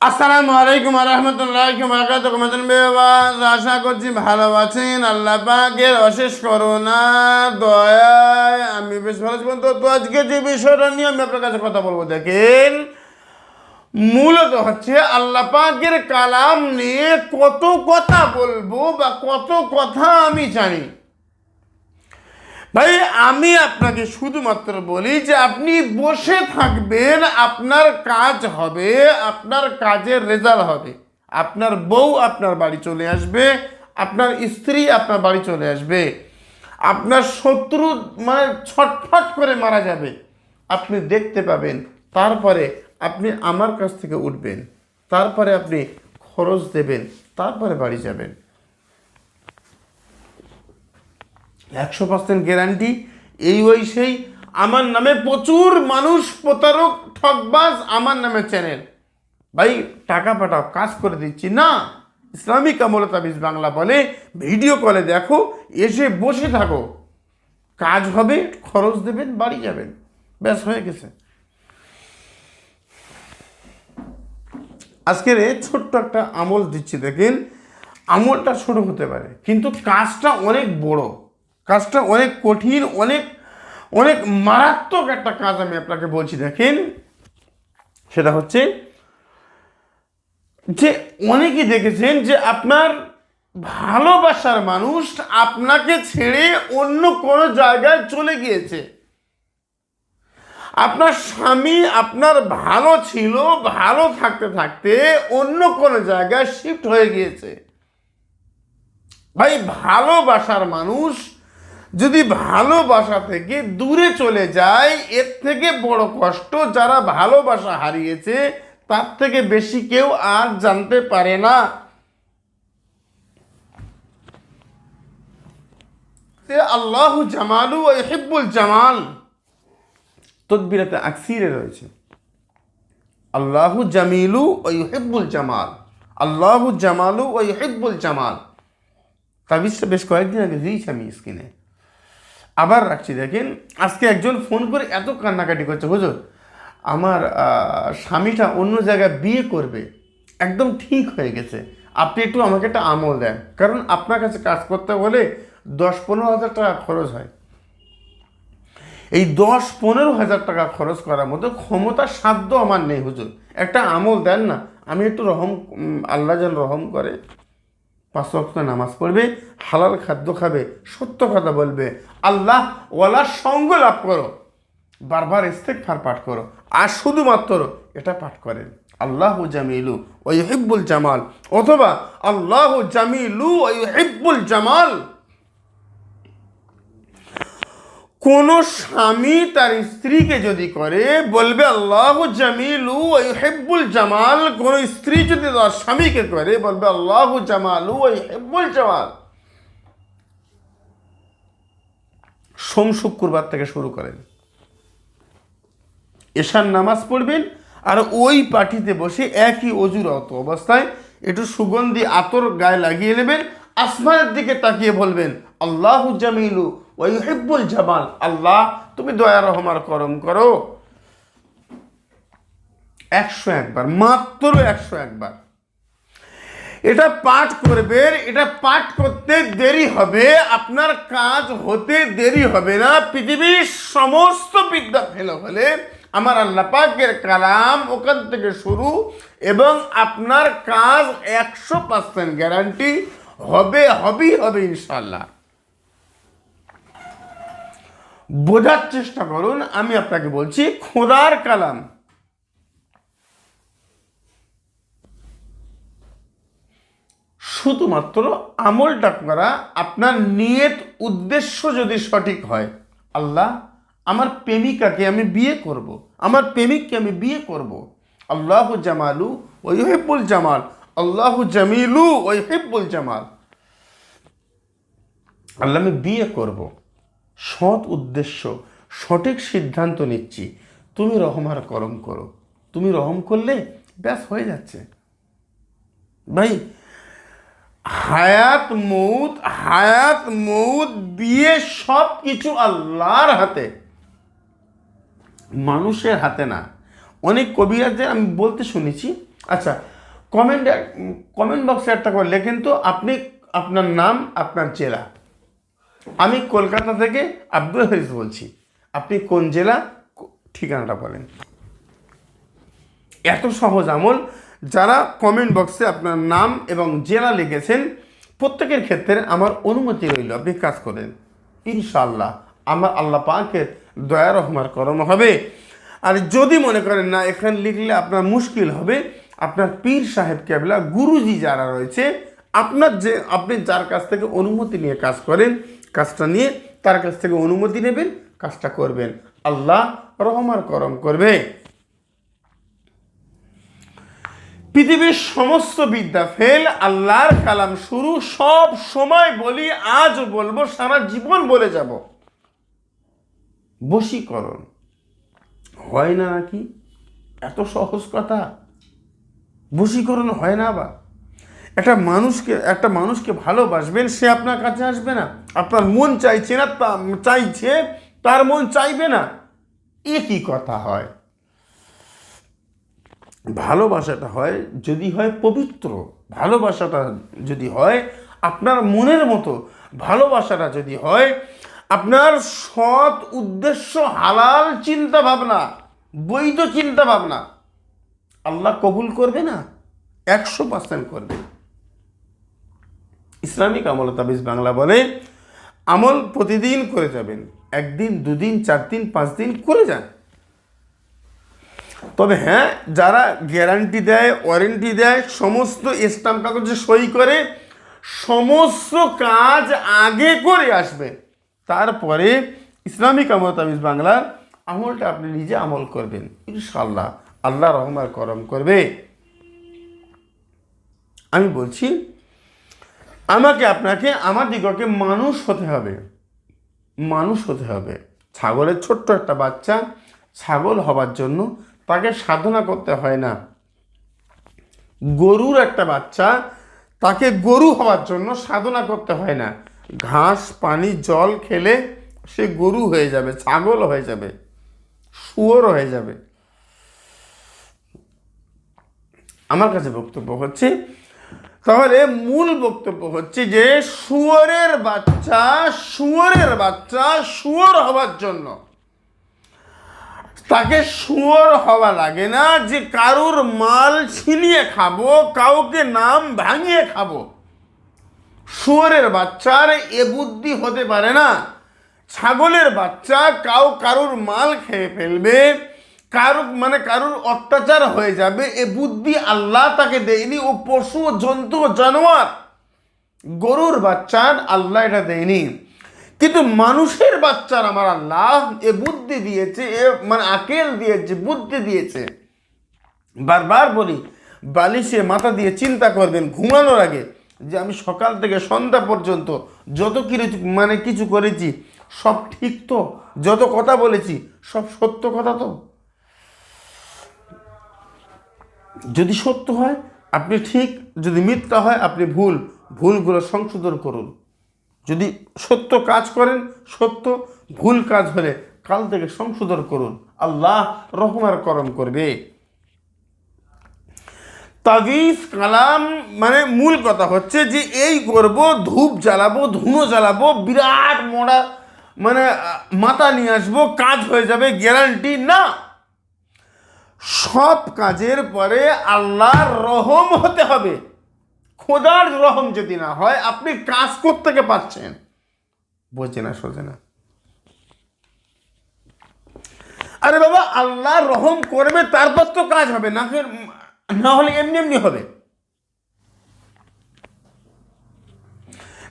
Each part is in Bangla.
আসসালামু আলাইকুম রহমতুল্লাহ আশা করছি ভালো আছেন। আল্লাহ পাকের অশেষ করোনা দয়ায় আমি বেশ ভালো আছি তো তো আজকে যে বিষয়টা নিয়ে আমি আপনার কাছে কথা বলব, দেখেন, মূলত হচ্ছে আল্লাহ পাকের কালাম নিয়ে কত কথা বলব বা কত কথা আমি জানি। ভাই, আমি আপনাকে শুধুমাত্র বলি যে আপনি বসে থাকবেন, আপনার কাজ হবে, আপনার কাজের রেজাল্ট হবে। আপনার বউ আপনার বাড়ি চলে আসবে, আপনার স্ত্রী আপনার বাড়ি চলে আসবে। আপনার শত্রু মানে ছটফট করে মারা যাবে। আপনি দেখতে পাবেন, তারপরে আপনি আমার কাছ থেকে উঠবেন, তারপরে আপনি খরচ দেবেন, তারপরে বাড়ি যাবেন। একশো পার্সেন্ট গ্যারান্টি এই ওই সেই। আমার নামে প্রচুর মানুষ, প্রতারক ঠকবাজ আমার নামে চ্যানেল ভাই, টাকা পাঠাও, কাজ করে দিচ্ছি। না, ইসলামিক আমলতাবিজ বাংলা বলে ভিডিও কলে দেখো, এসে বসে থাকো। কাজ হবে, খরচ দেবেন, বাড়ি যাবেন। ব্যাস, হয়ে গেছে। আজকের ছোট্ট একটা আমল দিচ্ছি, দেখেন। আমলটা ছোট হতে পারে, কিন্তু কাজটা অনেক বড়। কাজটা অনেক কঠিন, অনেক অনেক মারাত্মক একটা কাজ আমি আপনাকে বলছি, দেখেন। সেটা হচ্ছে যে অনেকেই দেখেছেন যে আপনার ভালোবাসার মানুষ আপনাকে ছেড়ে অন্য কোনো জায়গায় চলে গিয়েছে। আপনার স্বামী আপনার ভালো ছিল, ভালো থাকতে থাকতে অন্য কোনো জায়গায় শিফট হয়ে গিয়েছে। ভাই, ভালোবাসার মানুষ যদি ভালোবাসা থেকে দূরে চলে যায়, এর থেকে বড় কষ্ট যারা ভালোবাসা হারিয়েছে, তার থেকে বেশি কেউ আর জানতে পারে না। আল্লাহ জামালু হেব্বুল জামাল। তদবিরাতে আকসিরে রয়েছে। আল্লাহু জামিলু ও হেব্বুল জামাল। আল্লাহু জামালু ও হেব্বুল জামাল। তা তাবিজটা বেশ কয়েকদিন আগে দিয়েছি আমি স্ক্রিনে। আবার রাখছি, দেখেন, আজকে একজন ফোন করে এত কান্নাকাটি করছে হুজুর আমার স্বামীটা অন্য জায়গায় বিয়ে করবে, একদম ঠিক হয়ে গেছে। আপনি একটু আমাকে একটা আমল দেন, কারণ আপনার কাছে কাজ করতে হলে দশ পনেরো হাজার টাকা খরচ হয়। এই দশ পনেরো হাজার টাকা খরচ করার মতো ক্ষমতা সাধ্য আমার নেই, হুজুর। একটা আমল দেন না, আমি একটু রহম আল্লাহ যেন রহম করে। পাঁচ ওয়াক্ত নামাজ পড়বে, হালাল খাদ্য খাবে, সত্য কথা বলবে। আল্লাহ ওয়ালার সঙ্গ লাভ করো। বারবার ইস্তেকফার পাঠ করো। আর শুধুমাত্র এটা পাঠ করেন। আল্লাহ জামিলু ওই হিব্বুল জামাল। অথবা আল্লাহ জামিলু ওই হিব্বুল জামাল। কোন স্বামী তার স্ত্রীকে যদি করে, বলবে, আল্লাহ জামিলু হেব্বুল জামাল। কোন স্ত্রী যদি তার স্বামীকে করে, বলবে, আল্লাহ জামালু হেব্বুল জামাল। সোম শুক্রবার থেকে শুরু করেন। এশার নামাজ পড়বেন আর ওই পাটিতে বসে একই অজুরত অবস্থায় একটু সুগন্ধি আতর গায়ে লাগিয়ে নেবেন, আসমানের দিকে তাকিয়ে বলবেন, আল্লাহ জামিলু ওই জামাল, আল্লাহ, তুমি দয়া রহমার করম করো। একশো একবার, মাত্র একশো একবার। এটা পাঠ করবেন এটা পাঠ করতে দেরি হবে, আপনার কাজ হতে দেরি হবে না। পৃথিবীর সমস্ত বিদ্যা ফেল হলে আমার আল্লাহ পাকের কালাম ওখান থেকে শুরু এবং আপনার কাজ একশো পার্সেন্ট গ্যারান্টি হবে, হবেই হবে ইনশাল্লাহ বোঝার চেষ্টা করুন, আমি আপনাকে বলছি, খোদার কালাম শুধুমাত্র আমলটা করা আপনার নিয়ত উদ্দেশ্য যদি সঠিক হয়, আল্লাহ, আমার প্রেমিকাকে আমি বিয়ে করব। আমার প্রেমিককে আমি বিয়ে করব। আল্লাহ জামালু ওই হেব্বুল জামাল, আল্লাহ জামিলু ওই হেব্বুল জামাল আল্লাহ আমি বিয়ে করব। সৎ উদ্দেশ্য, সঠিক সিদ্ধান্ত নিচ্ছি। তুমি রহম আর করম করো। তুমি রহম করলে ব্যাস হয়ে যাচ্ছে। ভাই, হায়াত মৌত হায়াত মৌত বিয়ে সব কিছু আল্লাহর হাতে। মানুষের হাতে না। অনেক কবিরাজদের আমি বলতে শুনেছি। আচ্ছা কমেন্ট কমেন্ট বক্সে একটা করে লেখেন তো। আপনি আপনার নাম, আপনার জেলা। আমি কলকাতা থেকে আব্দুল হারিস বলছি। আপনি কোন জেলা ঠিকানাটা বলেন। এত সহজ আমল। যারা কমেন্ট বক্সে আপনার নাম এবং জেলা লিখেছেন, প্রত্যেকের ক্ষেত্রে আমার অনুমতি রইল। আপনি কাজ করেন। ইনশাল্লাহ আমার আল্লাহ পাকের দয়া রহমার করম হবে। আর যদি মনে করেন না, এখানে লিখলে আপনার মুশকিল হবে। আপনার পীর সাহেব কেবলা গুরুজি যারা রয়েছে, আপনার যে আপনি যার কাছ থেকে অনুমতি নিয়ে কাজ করেন কাজটা নিয়ে তার কাছ থেকে অনুমতি নেবেন, কাজটা করবেন। আল্লাহ রহমার করম করবে। পৃথিবীর সমস্ত বিদ্যা ফেল, আল্লাহর কালাম শুরু, সব সময় বলি আজও বলব, সারা জীবন বলে যাব। বশীকরণ। হয় না নাকি? এত সহজ কথা। বশীকরণ হয় না বা একটা মানুষকে একটা মানুষকে ভালোবাসবেন, সে আপনার কাছে আসবে না। আপনার মন চাইছে না, তা, চাইছে, তার মন চাইবে না। এ কি কথা হয়। ভালোবাসাটা হয় যদি হয় পবিত্র। ভালোবাসাটা যদি হয় আপনার মনের মতো। ভালোবাসাটা যদি হয় আপনার সৎ উদ্দেশ্য, হালাল চিন্তা ভাবনা বৈধ চিন্তা ভাবনা আল্লাহ কবুল করবে না? একশো পার্সেন্ট করবে। ইসলামিক আমল তাবিজ বাংলা বলে, আমল প্রতিদিন করে যাবেন। একদিন, দুদিন চার দিন পাঁচ দিন করে যান। তবে হ্যাঁ যারা গ্যারান্টি দেয় ওয়ারেন্টি দেয়, সমস্ত স্টাম্প কাগজে সই করে, সমস্ত কাজ আগে করে আসবে। তারপরে ইসলামিক আমল তাবিজ বাংলার আমলটা আপনি নিজে আমল করবেন ইনশাল্লাহ আল্লাহ রহমার করম করবে। আমি বলছি আমাকে আপনাকে আমার দিগকে মানুষ হতে হবে। মানুষ হতে হবে। ছাগলের ছোট্ট একটা বাচ্চা ছাগল হবার জন্য তাকে সাধনা করতে হয় না। গরুর একটা বাচ্চা তাকে গরু হওয়ার জন্য সাধনা করতে হয় না। ঘাস, পানি, জল খেলে সে গরু হয়ে যাবে, ছাগল হয়ে যাবে, শুয়োর হয়ে যাবে। আমার কাছে বক্তব্য হচ্ছে তাহলে মূল বক্তব্য হচ্ছে যে শুয়োরের বাচ্চা শুয়োরের বাচ্চা শুয়োর হওয়ার জন্য। তাকে শুয়োর হওয়া লাগে না যে কারুর মাল ছিনিয়ে খাব, কাউকে নাম ভাঙিয়ে খাব। শুয়োরের বাচ্চার এ বুদ্ধি হতে পারে না। ছাগলের বাচ্চা কাউ কারুর মাল খেয়ে ফেলবে কারু মানে কারুর অত্যাচার হয়ে যাবে, এ বুদ্ধি আল্লাহ তাকে দেয়নি ও পশু জন্তু জানোয়ার। গরুর বাচ্চার আল্লাহ এটা দেয়নি। কিন্তু মানুষের বাচ্চার আমার আল্লাহ এ বুদ্ধি দিয়েছে, এ মানে আকেল দিয়েছে, বুদ্ধি দিয়েছে। বারবার বলি, বালিশে মাথা দিয়ে চিন্তা করবেন, ঘুমানোর আগে, যে আমি সকাল থেকে সন্ধ্যা পর্যন্ত যত কিছু মানে কিছু করেছি, সব ঠিক তো? যত কথা বলেছি, সব সত্য কথা তো? যদি সত্য হয়, আপনি ঠিক, যদি মিথ্যা হয়, আপনি ভুল, ভুলগুলো সংশোধন করুন। যদি সত্য কাজ করেন, সত্য, ভুল কাজ হলে কাল থেকে সংশোধন করুন। আল্লাহ রহমার করম করবে। তাবিজ কালাম মানে মূল কথা হচ্ছে যে এই করব, ধূপ জ্বালাবো, ধুনো জ্বালাবো, বিরাট মোড়া মানে মাথা নিয়ে আসব, কাজ হয়ে যাবে গ্যারান্টি না। সব কাজের পরে আল্লাহর রহম হতে হবে। খোদার রহম যদি না হয়, আপনি কাজ করতে পারছেন? বোঝে না, সোজে না। আরে বাবা আল্লাহ রহম করবে, তারপর তো কাজ হবে। না না হলে এমনি এমনি হবে।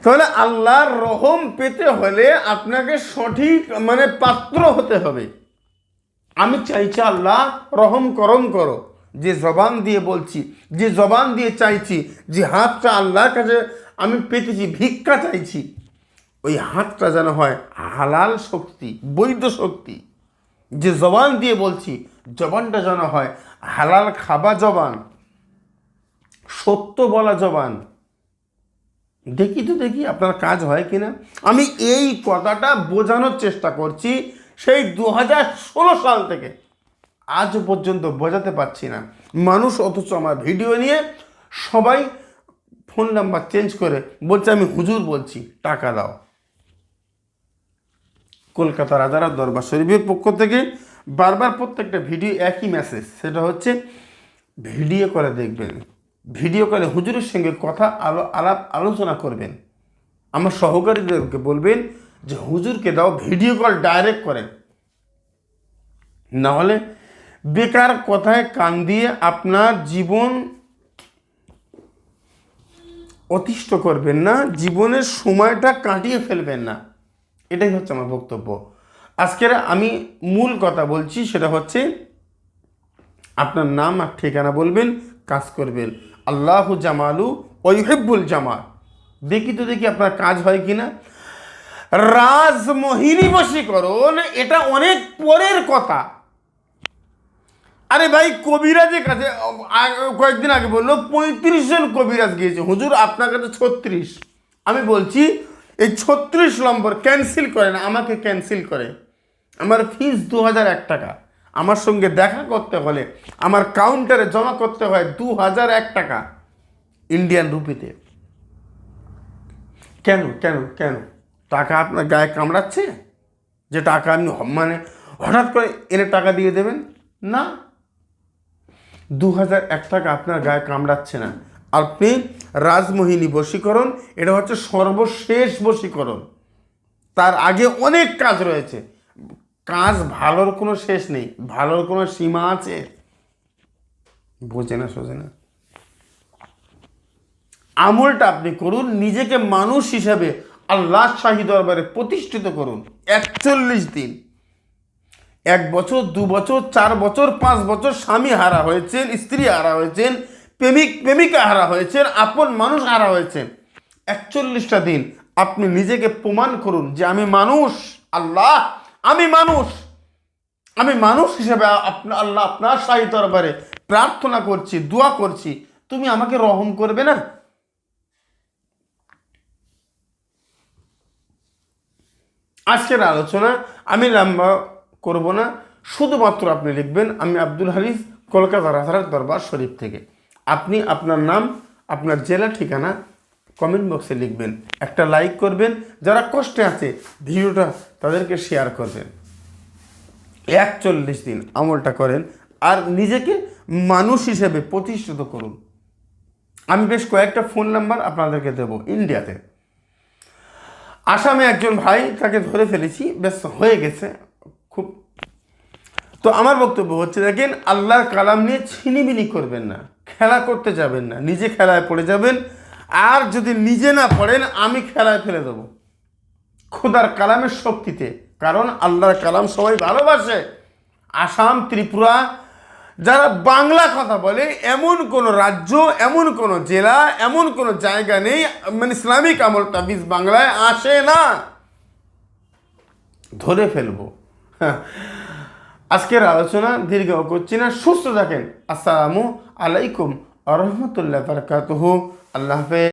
তাহলে আল্লাহর রহম পেতে হলে আপনাকে সঠিক মানে পাত্র হতে হবে। আমি চাইছি আল্লাহ রহম করম করো। যে জবান দিয়ে বলছি, যে জবান দিয়ে চাইছি, যে হাতটা আল্লাহর কাছে আমি পেতেছি, ভিক্ষা চাইছি, ওই হাতটা যেন হয় হালাল শক্তি, বৈধ শক্তি। যে জবান দিয়ে বলছি, জবানটা যেন হয় হালাল খাবা জবান, সত্য বলা জবান। দেখি তো দেখি আপনার কাজ হয় কিনা। আমি এই কথাটা বোঝানোর চেষ্টা করছি সেই দু হাজার ষোলো সাল থেকে। আজ পর্যন্ত বোঝাতে পারছি না। মানুষ অথচ আমার ভিডিও নিয়ে সবাই ফোন নাম্বার চেঞ্জ করে বলছে, আমি হুজুর বলছি, টাকা দাও। কলকাতা রাজারা দরবার শরীফের পক্ষ থেকে বারবার প্রত্যেকটা ভিডিও একই মেসেজ সেটা হচ্ছে, ভিডিও করে দেখবেন, ভিডিও করে হুজুরের সঙ্গে কথা আলো আলাপ আলোচনা করবেন। আমার সহকারীদেরকে বলবেন যে হুজুরকে দাও ভিডিও কল ডাইরেক্ট করেন নাহলে বেকার কথায় কান দিয়ে আপনার জীবন অতিষ্ঠ করবেন না, জীবনের সময়টা কাটিয়ে ফেলবেন না। এটাই হচ্ছে আমার বক্তব্য। আজকের আমি মূল কথা বলছি, সেটা হচ্ছে আপনার নাম আর ঠিকানা বলবেন, কাজ করবেন। আল্লাহ জামালু ওইহেব্বুল জামাল। দেখি তো দেখি আপনার কাজ হয় কি না রাজমোহিনী বশীকরণ, এটা অনেক পরের কথা। আরে ভাই, কবিরাজের কাছে কয়েকদিন আগে বলল, পঁয়ত্রিশ জন কবিরাজ গিয়েছে। হুজুর, আপনার কাছে ছত্রিশ। আমি বলছি, এই ছত্রিশ নম্বর ক্যান্সেল করে না, আমাকে ক্যান্সেল করে। আমার ফিস দু হাজার এক টাকা। আমার সঙ্গে দেখা করতে হলে, আমার কাউন্টারে জমা করতে হয় দু হাজার এক টাকা। ইন্ডিয়ান রুপিতে কেন কেন কেন? টাকা আপনার গায়ে কামড়াচ্ছে? যে টাকা আপনি মানে হঠাৎ করে এনে টাকা দিয়ে দেবেন? না। দু হাজার এক টাকা আপনার গায়ে কামড়াচ্ছে না। আপনি রাজমোহিনী বশীকরণ, এটা হচ্ছে সর্বশেষ বশীকরণ। তার আগে অনেক কাজ রয়েছে। কাজ ভালোর কোনো শেষ নেই। ভালোর কোনো সীমা আছে? বোঝে না, সোজে না। আমলটা আপনি করুন, নিজেকে মানুষ হিসাবে আল্লাহ শাহী দরবারে প্রতিষ্ঠিত করুন একচল্লিশ দিন। এক বছর, দু বছর, চার বছর, পাঁচ বছর স্বামী হারা হয়েছেন, স্ত্রী হারা হয়েছেন, প্রেমিক, প্রেমিকা হারা হয়েছেন, আপন মানুষ হারা হয়েছেন। একচল্লিশটা দিন আপনি নিজেকে প্রমাণ করুন যে আমি মানুষ, আল্লাহ, আমি মানুষ। আমি মানুষ হিসেবে আপনার আল্লাহ আপনার শাহী দরবারে প্রার্থনা করছি, দোয়া করছি। তুমি আমাকে রহম করবে না? আজকের আলোচনা আমি লম্বা করব না। শুধুমাত্র আপনি লিখবেন, আমি আব্দুল হারিস কলকাতা রাজার দরবার শরীফ থেকে। আপনি আপনার নাম, আপনার জেলা ঠিকানা কমেন্ট বক্সে লিখবেন। একটা লাইক করবেন, যারা কষ্টে আছে ভিডিওটা তাদেরকে শেয়ার করবেন। একচল্লিশ দিন আমলটা করেন আর নিজেকে মানুষ হিসেবে প্রতিষ্ঠিত করুন। আমি বেশ কয়েকটা ফোন নাম্বার আপনাদেরকে দেবো ইন্ডিয়াতে আসামে একজন ভাই তাকে ধরে ফেলেছি বেশ হয়ে গেছে, খুব। তো আমার বক্তব্য হচ্ছে, দেখেন, আল্লাহর কালাম নিয়ে ছিনিমিনি করবেন না, খেলা করতে যাবেন না, নিজে খেলায় পড়ে যাবেন, আর যদি নিজে না পড়েন, আমি খেলায় ফেলে দেবো। খোদার কালামের শক্তিতে, কারণ আল্লাহর কালাম সবাই ভালোবাসে। আসাম, ত্রিপুরা যারা বাংলা কথা বলে, এমন কোনো রাজ্য, এমন কোনো জেলা, এমন কোনো জায়গা নেই মানে ইসলামিক আমল তাবিজ বাংলায় আসে না। ধরে ফেলব। আজকের আলোচনা দীর্ঘ করছি না। সুস্থ থাকেন। আসসালামু আলাইকুম আ বারকাতুহু। আল্লাহ হাফেজ।